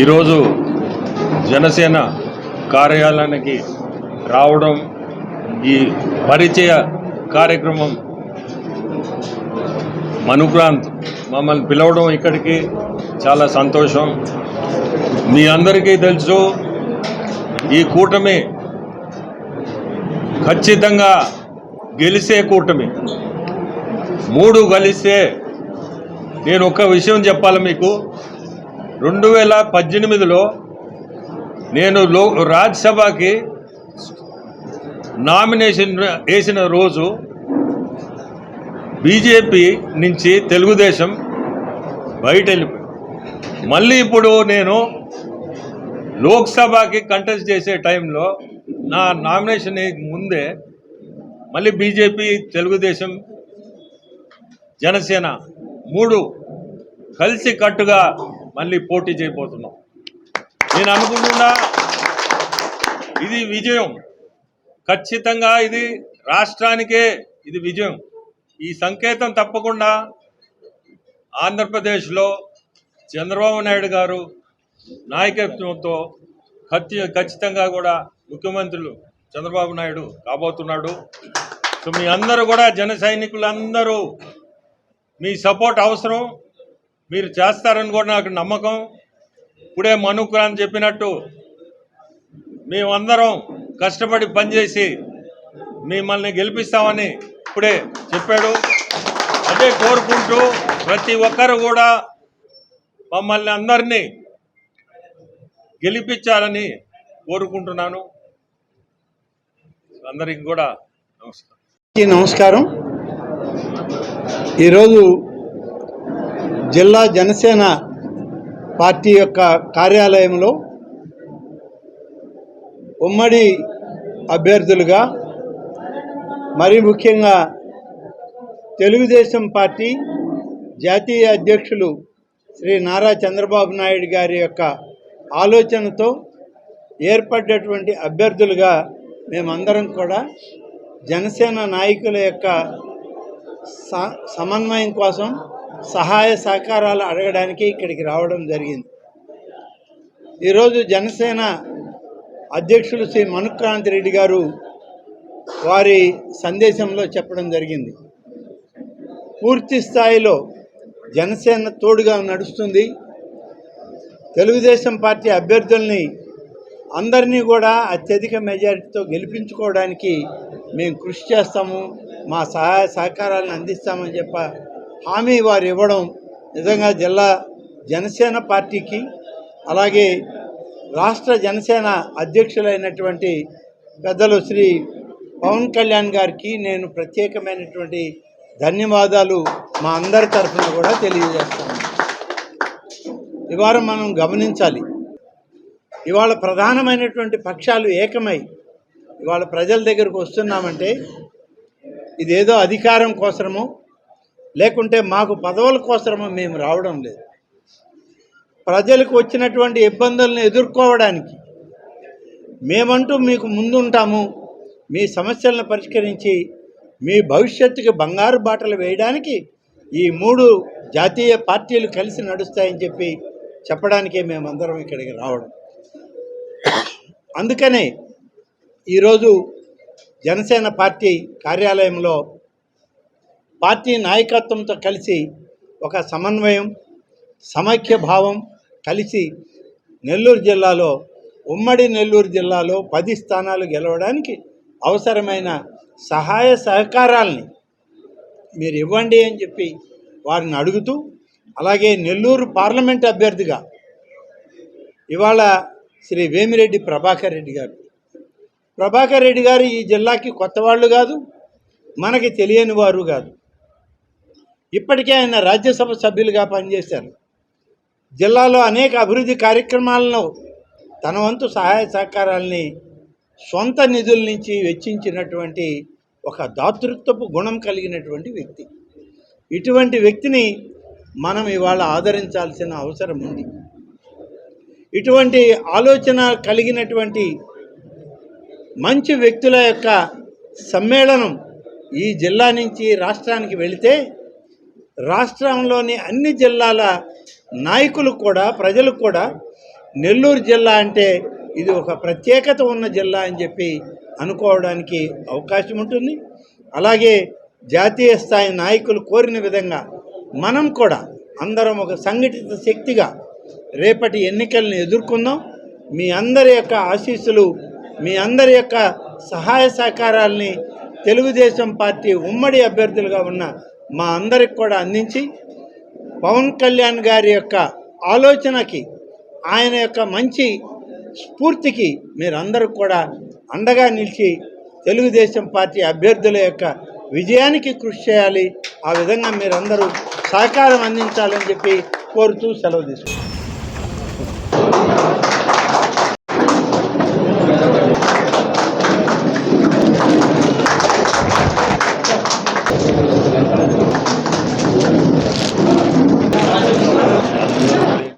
ఈరోజు జనసేన కార్యాలయానికి రావడం ఈ పరిచయ కార్యక్రమం మనుక్రాంత్ మమ్మల్ని పిలవడం ఇక్కడికి చాలా సంతోషం. మీ అందరికీ తెలుసు ఈ కూటమి ఖచ్చితంగా గెలిసే కూటమి. మూడు కలిస్తే నేను ఒక విషయం చెప్పాలి మీకు. రెండు వేల పద్దెనిమిదిలో నేను లో రాజ్యసభకి నామినేషన్ వేసిన రోజు బీజేపీ నుంచి తెలుగుదేశం బయట వెళ్ళిపోయింది మళ్ళీ ఇప్పుడు నేను లోక్సభకి కంటెస్ట్ చేసే టైంలో నా నామినేషన్ ముందే మళ్ళీ బీజేపీ తెలుగుదేశం జనసేన మూడు కలిసి కట్టుగా మళ్ళీ పోటీ చేయబోతున్నాం. నేను అనుకుంటున్నా ఇది విజయం. ఖచ్చితంగా ఇది రాష్ట్రానికే ఇది విజయం. ఈ సంకేతం తప్పకుండా ఆంధ్రప్రదేశ్లో చంద్రబాబు నాయుడు గారు నాయకత్వంతో ఖచ్చి ఖచ్చితంగా కూడా ముఖ్యమంత్రులు చంద్రబాబు నాయుడు కాబోతున్నాడు. సో మీ అందరూ కూడా జన సైనికులందరూ మీ సపోర్ట్ అవసరం. మీరు చేస్తారని కూడా నాకు నమ్మకం. ఇప్పుడే మనుక్రాన్ చెప్పినట్టు మేమందరం కష్టపడి పనిచేసి మిమ్మల్ని గెలిపిస్తామని ఇప్పుడే చెప్పాడు. అదే కోరుకుంటూ ప్రతి ఒక్కరు కూడా మమ్మల్ని అందరినీ గెలిపించాలని కోరుకుంటున్నాను. అందరికి కూడా నమస్కారం. నమస్కారం. ఈరోజు జిల్లా జనసేన పార్టీ యొక్క కార్యాలయంలో ఉమ్మడి అభ్యర్థులుగా మరీ ముఖ్యంగా తెలుగుదేశం పార్టీ జాతీయ అధ్యక్షులు శ్రీ నారా చంద్రబాబు నాయుడు గారి యొక్క ఆలోచనతో ఏర్పడ్డటువంటి అభ్యర్థులుగా మేమందరం కూడా జనసేన నాయకుల యొక్క స- సమన్వయం కోసం సహాయ సహకారాలు అడగడానికి ఇక్కడికి రావడం జరిగింది. ఈరోజు జనసేన అధ్యక్షులు శ్రీ మనుక్రాంతి రెడ్డి గారు వారి సందేశంలో చెప్పడం జరిగింది. పూర్తి స్థాయిలో జనసేన తోడుగా నడుస్తుంది. తెలుగుదేశం పార్టీ అభ్యర్థుల్ని అందరినీ కూడా అత్యధిక మెజారిటీతో గెలిపించుకోవడానికి మేము కృషి చేస్తాము. మా సహాయ సహకారాలను అందిస్తామని చెప్ప హామీ వారు ఇవ్వడం నిజంగా జిల్లా జనసేన పార్టీకి అలాగే రాష్ట్ర జనసేన అధ్యక్షులైనటువంటి పెద్దలు శ్రీ పవన్ కళ్యాణ్ గారికి నేను ప్రత్యేకమైనటువంటి ధన్యవాదాలు మా అందరి తరఫున కూడా తెలియజేస్తాను. ఇవాళ మనం గమనించాలి ఇవాళ ప్రధానమైనటువంటి పక్షాలు ఏకమై ఇవాళ ప్రజల దగ్గరకు వస్తున్నామంటే ఇదేదో అధికారం కోసమో లేకుంటే మాకు పదవుల కోసమో మేము రావడం లేదు. ప్రజలకు వచ్చినటువంటి ఇబ్బందులను ఎదుర్కోవడానికి మేమంటూ మీకు ముందుంటాము. మీ సమస్యలను పరిష్కరించి మీ భవిష్యత్తుకి బంగారు బాటలు వేయడానికి ఈ మూడు జాతీయ పార్టీలు కలిసి నడుస్తాయని చెప్పి చెప్పడానికే మేమందరం ఇక్కడికి రావడం. అందుకనే ఈరోజు జనసేన పార్టీ కార్యాలయంలో పార్టీ నాయకత్వంతో కలిసి ఒక సమన్వయం సమైక్య భావం కలిసి నెల్లూరు జిల్లాలో ఉమ్మడి నెల్లూరు జిల్లాలో పది స్థానాలు గెలవడానికి అవసరమైన సహాయ సహకారాల్ని మీరు ఇవ్వండి అని చెప్పి వారిని అడుగుతూ అలాగే నెల్లూరు పార్లమెంట్ అభ్యర్థిగా ఇవాళ శ్రీ వేమిరెడ్డి ప్రభాకర్ రెడ్డి గారు. ప్రభాకర్ రెడ్డి గారు ఈ జిల్లాకి కొత్త వాళ్ళు కాదు మనకి తెలియని వారు కాదు. ఇప్పటికే ఆయన రాజ్యసభ సభ్యులుగా పనిచేశారు. జిల్లాలో అనేక అభివృద్ధి కార్యక్రమాలను తన వంతు సహాయ సహకారాల్ని సొంత నిధుల నుంచి వెచ్చించినటువంటి ఒక దాతృత్వపు గుణం కలిగినటువంటి వ్యక్తి. ఇటువంటి వ్యక్తిని మనం ఇవాళ ఆదరించాల్సిన అవసరం ఉంది. ఇటువంటి ఆలోచన కలిగినటువంటి మంచి వ్యక్తుల యొక్క సమ్మేళనం ఈ జిల్లా నుంచి రాష్ట్రానికి వెళితే రాష్ట్రంలోని అన్ని జిల్లాల నాయకులు కూడా ప్రజలు కూడా నెల్లూరు జిల్లా అంటే ఇది ఒక ప్రత్యేకత ఉన్న జిల్లా అని చెప్పి అనుకోవడానికి అవకాశం ఉంటుంది. అలాగే జాతీయ స్థాయి నాయకులు కోరిన విధంగా మనం కూడా అందరం ఒక సంఘటిత శక్తిగా రేపటి ఎన్నికలను ఎదుర్కొందాం. మీ అందరి యొక్క ఆశీస్సులు మీ అందరి యొక్క సహాయ సహకారాల్ని తెలుగుదేశం పార్టీ ఉమ్మడి అభ్యర్థులుగా ఉన్న మా అందరికి కూడా అందించి పవన్ కళ్యాణ్ గారి యొక్క ఆలోచనకి ఆయన యొక్క మంచి స్ఫూర్తికి మీరందరూ కూడా అండగా నిలిచి తెలుగుదేశం పార్టీ అభ్యర్థుల యొక్క విజయానికి కృషి చేయాలి. ఆ విధంగా మీరందరూ సహకారం అందించాలని చెప్పి కోరుతూ సెలవు తీసుకుంటాం